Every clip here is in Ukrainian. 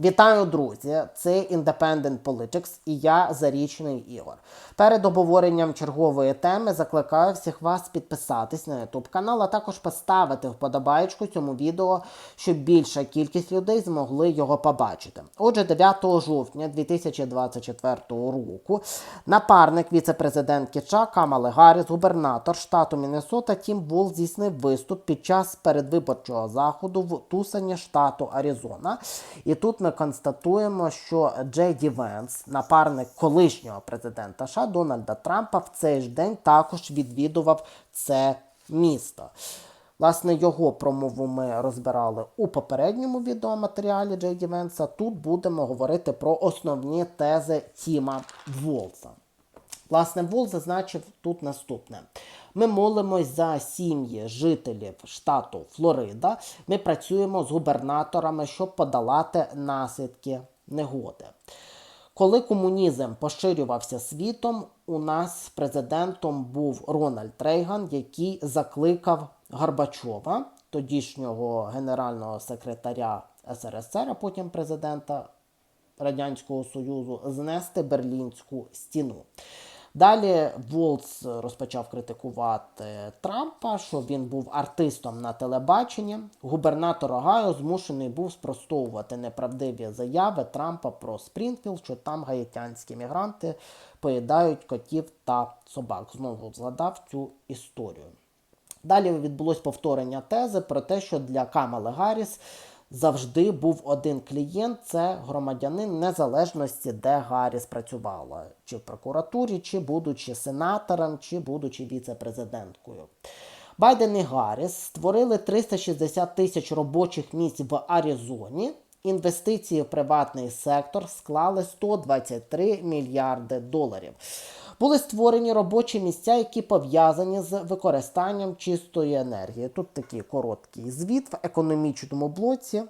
Вітаю, друзі! Це Independent Politics і я Зарічний Ігор. Перед обговоренням чергової теми закликаю всіх вас підписатись на YouTube канал, а також поставити вподобайку цьому відео, щоб більша кількість людей змогли його побачити. Отже, 9 жовтня 2024 року напарник віце-президентки США Камали Гарріс, губернатор штату Міннесота Тім Вол здійснив виступ під час передвиборчого заходу в Тусані, штату Аризона. І тут ми констатуємо, що Джей Ді Венс, напарник колишнього президента США Дональда Трампа, в цей ж день також відвідував це місто. Власне, його промову ми розбирали у попередньому відеоматеріалі Джей Ді Венса. Тут будемо говорити про основні тези Тіма Волса. Власне, Вол зазначив тут наступне. Ми молимось за сім'ї жителів штату Флорида. Ми працюємо з губернаторами, щоб подолати наслідки негоди. Коли комунізм поширювався світом, у нас президентом був Рональд Рейган, який закликав Горбачова, тодішнього генерального секретаря СРСР, а потім президента Радянського Союзу, знести Берлінську стіну. Далі Волц розпочав критикувати Трампа, що він був артистом на телебаченні. Губернатор Огайо змушений був спростовувати неправдиві заяви Трампа про Спрінфілд, що там гаїтянські мігранти поїдають котів та собак. Знову згадав цю історію. Далі відбулось повторення тези про те, що для Камали Гарріс завжди був один клієнт це громадянин незалежності, де Гарріс працювала, чи в прокуратурі, чи будучи сенатором, чи будучи віце-президенткою. Байден і Гарріс створили 360 тисяч робочих місць в Аризоні. Інвестиції в приватний сектор склали 123 мільярди доларів. Були створені робочі місця, які пов'язані з використанням чистої енергії. Тут такий короткий звіт в економічному блоці,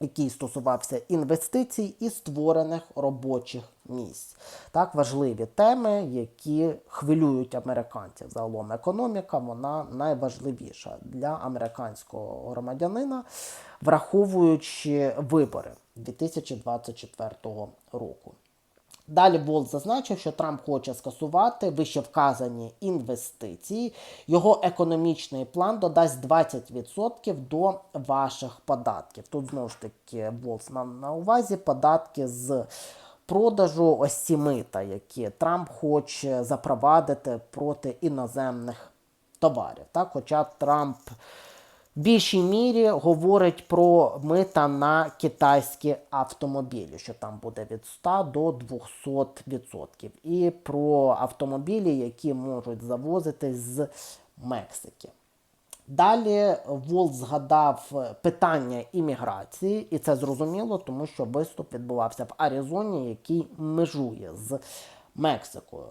який стосувався інвестицій і створених робочих місць. Так, важливі теми, які хвилюють американців. Загалом економіка вона найважливіша для американського громадянина, враховуючи вибори 2024 року. Далі Волт зазначив, що Трамп хоче скасувати вище вказані інвестиції. Його економічний план додасть 20% до ваших податків. Тут знову ж таки Волт мав на увазі податки з продажу ось ці мита, які Трамп хоче запровадити проти іноземних товарів. Так? Хоча Трамп більшій мірі говорить про мита на китайські автомобілі, що там буде від 100 до 200%. І про автомобілі, які можуть завозити з Мексики. Далі Волт згадав питання імміграції, і це зрозуміло, тому що виступ відбувався в Аризоні, який межує з Мексикою.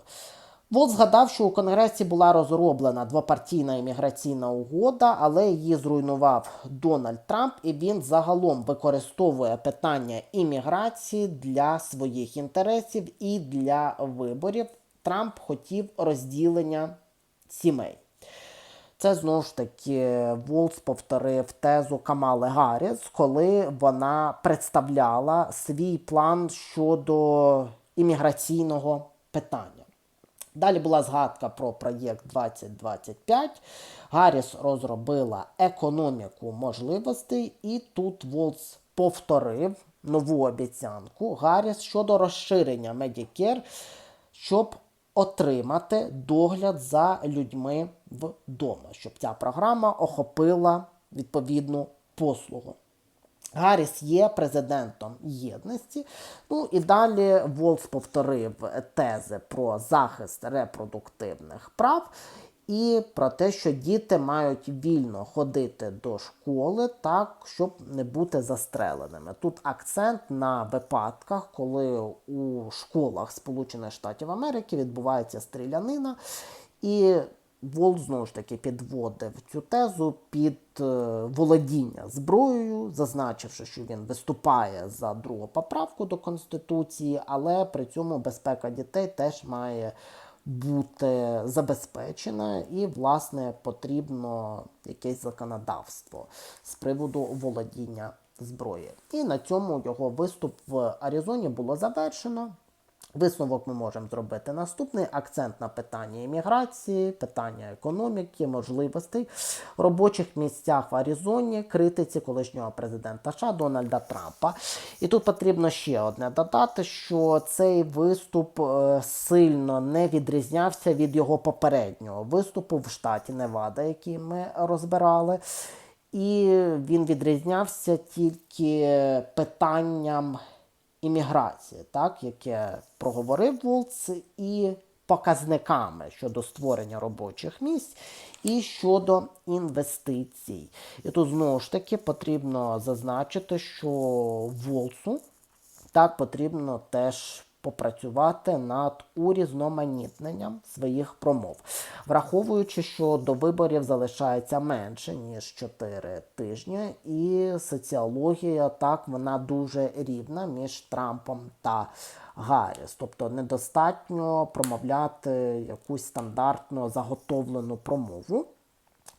Волт згадав, що у Конгресі була розроблена двопартійна імміграційна угода, але її зруйнував Дональд Трамп, і він загалом використовує питання імміграції для своїх інтересів і для виборів. Трамп хотів розділення сімей. Це знову ж таки Волц повторив тезу Камали Гарріс, коли вона представляла свій план щодо імміграційного питання. Далі була згадка про проєкт 2025. Гарріс розробила економіку можливостей, і тут Волц повторив нову обіцянку Гарріс щодо розширення Medicare, щоб отримати догляд за людьми вдома, щоб ця програма охопила відповідну послугу. Гарріс є президентом єдності. Ну і далі Волф повторив тези про захист репродуктивних прав і про те, що діти мають вільно ходити до школи, так, щоб не бути застреленими. Тут акцент на випадках, коли у школах Сполучених Штатів Америки відбувається стрілянина. І Волт знову ж таки підводив цю тезу під е, володіння зброєю, зазначивши, що він виступає за другу поправку до Конституції, але при цьому безпека дітей теж має бути забезпечена, і, власне, потрібно якесь законодавство з приводу володіння зброї. І на цьому його виступ в Аризоні було завершено. Висновок ми можемо зробити наступний акцент на питання імміграції, питання економіки, можливостей робочих місцях в Аризоні, критиці колишнього президента США Дональда Трампа. І тут потрібно ще одне додати, що цей виступ е, сильно не відрізнявся від його попереднього виступу в штаті Невада, який ми розбирали. І він відрізнявся тільки питанням імміграції, так, яке проговорив Волц, і показниками щодо створення робочих місць і щодо інвестицій. І тут знову ж таки потрібно зазначити, що Волцу так потрібно теж попрацювати над урізноманітненням своїх промов, враховуючи, що до виборів залишається менше ніж 4 тижні, і соціологія так вона дуже рівна між Трампом та Гарріс. Тобто недостатньо промовляти якусь стандартно заготовлену промову.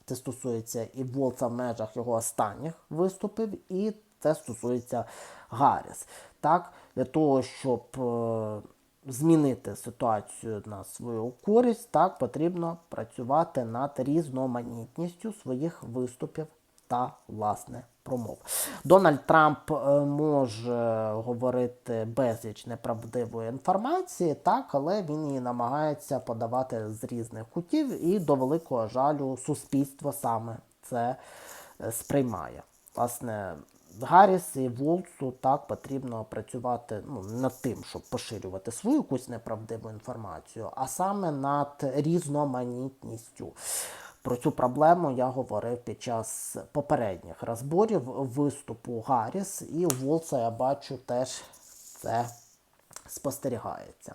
Це стосується і Волца в межах його останніх виступів, і це стосується Гарріс. Так, для того, щоб е, змінити ситуацію на свою користь, так потрібно працювати над різноманітністю своїх виступів та власне промов. Дональд Трамп е, може говорити безліч неправдивої інформації, так, але він її намагається подавати з різних кутів, і до великого жалю суспільство саме це е, сприймає. Власне, Гарріс і Волцу так потрібно працювати ну, над тим, щоб поширювати свою якусь неправдиву інформацію, а саме над різноманітністю. Про цю проблему я говорив під час попередніх розборів виступу Гарріс, і у я бачу теж це спостерігається.